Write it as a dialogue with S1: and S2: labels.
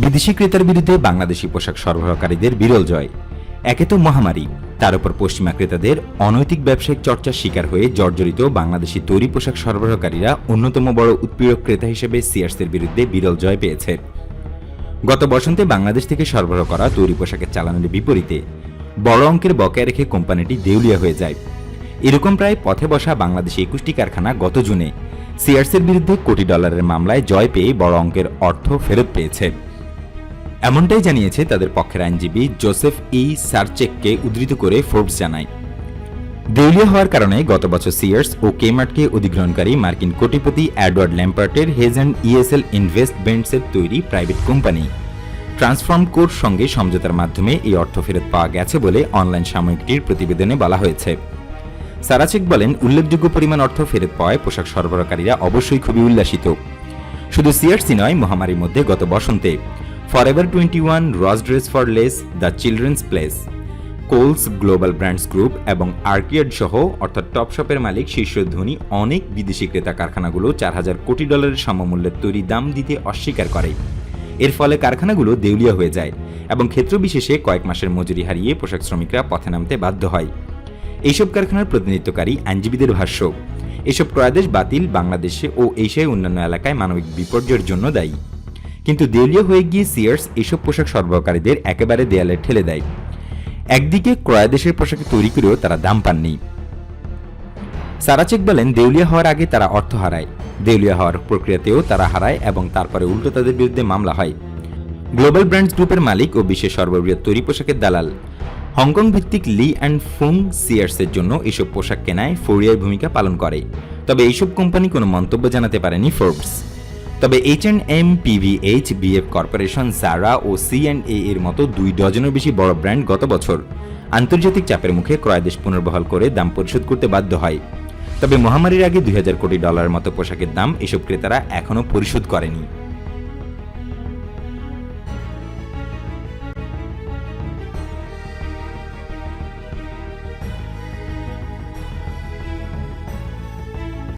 S1: বিদেশি ক্রেতার বিরুদ্ধে বাংলাদেশি পোশাক সরবরাহকারীদের বিরল জয়। একে তো মহামারী, তার উপর পশ্চিমা ক্রেতাদের অনৈতিক ব্যবসায়িক চর্চার শিকার হয়ে জর্জরিত বাংলাদেশি তৈরি পোশাক সরবরাহকারীরা অন্যতম বড় উৎপীড়ক ক্রেতা হিসেবে সিয়ার্সের বিরুদ্ধে বিরল জয় পেয়েছে। গত বসন্তে বাংলাদেশ থেকে সরবরাহ করা তৈরি পোশাকের চালানের বিপরীতে বড় অঙ্কের বকেয়া রেখে কোম্পানিটি দেউলিয়া হয়ে যায়। এরকম প্রায় পথে বসা বাংলাদেশি একুশটি কারখানা গত জুনে সিয়ার্সের বিরুদ্ধে কোটি ডলারের মামলায় জয় পেয়ে বড় অঙ্কের অর্থ ফেরত পেয়েছে। এমনটাই জানিয়েছে তাদের পক্ষের আইনজীবী জোসেফ ই সারচেককে উদ্ধৃত করে ফোর্বস জানায়। দেউলিয়া হওয়ার কারণে গত বছর সিয়ার্স ও কেমার্টকে অধিগ্রহণকারী মার্কিন কোটিপতি অ্যাডওয়ার্ড ল্যাম্পার্টের হেজ অ্যান্ড ইএসএল ইনভেস্টমেন্টসের তৈরি প্রাইভেট কোম্পানি। ট্রান্সফর্ম কোর সঙ্গে সমঝোতার মাধ্যমে এই অর্থ ফেরত পাওয়া গেছে বলে অনলাইন সাময়িকটির প্রতিবেদনে বলা হয়েছে। সারাচেক বলেন, উল্লেখযোগ্য পরিমাণ অর্থ ফেরত পাওয়ায় পোশাক সরবরাহকারীরা অবশ্যই খুবই উল্লাসিত। শুধু সিআরসি নয়, মহামারীর মধ্যে গত বসন্তে twenty one Ross Dress for Less the Children's Place Kohl's Global Brands Group এবং আর্কিয়াড সহ, অর্থাৎ টপ শপের মালিক, শীর্ষ ধনী, অনেক বিদেশি ক্রেতা কারখানাগুলো চার হাজার কোটি ডলারের সমমূল্যের তৈরি দাম দিতে অস্বীকার করে। এর ফলে কারখানাগুলো দেউলিয়া হয়ে যায় এবং ক্ষেত্র বিশেষে কয়েক মাসের মজুরি হারিয়ে পোশাক শ্রমিকরা পথে নামতে বাধ্য হয়। এইসব কারখানার প্রতিনিধিত্বকারী আইনজীবীদের ভাষ্য, এসব ক্রয়াদেশ বাতিল বাংলাদেশে ও এশিয়ায় অন্যান্য এলাকায় মানবিক বিপর্যয়ের জন্য দায়ী। কিন্তু দেউলিয়া হয়ে গিয়ে সিয়ার্স এসব পোশাক সরবরাহকারীদের একেবারে দেয়ালে ঠেলে দেয়। একদিকে ক্রয়াদেশের পোশাক তৈরি করেও তারা দাম পাননি। সারাচেক বলেন, দেউলিয়া হওয়ার আগে তারা অর্থ হারায়। দেউলিয়া হওয়ার প্রক্রিয়াতেও তারা হারায় এবং তারপরে উল্টো তাদের বিরুদ্ধে মামলা হয়। গ্লোবাল ব্র্যান্ডস গ্রুপের মালিক ও বিশ্বের সর্ববৃহৎ তৈরি পোশাকের দালাল। হংকং ভিত্তিক লি অ্যান্ড ফুং সিয়ার্সের জন্য এসব পোশাক কেনায় ফোরিয়ার ভূমিকা পালন করে। তবে এইসব কোম্পানি কোনো মন্তব্য জানাতে পারেনি ফোর্বস তবে H and M PVH VF Corporation Zara O C and A এর মতো দুই ডজনের বেশি বড় ব্র্যান্ড গত বছর আন্তর্জাতিক চাপের মুখে ক্রয়াদেশ পুনর্বহাল করে দাম পরিশোধ করতে বাধ্য হয়। তবে মহামারীর আগে দুই হাজার কোটি ডলার মতো পোশাকের দাম এসব ক্রেতারা এখনও পরিশোধ করেনি।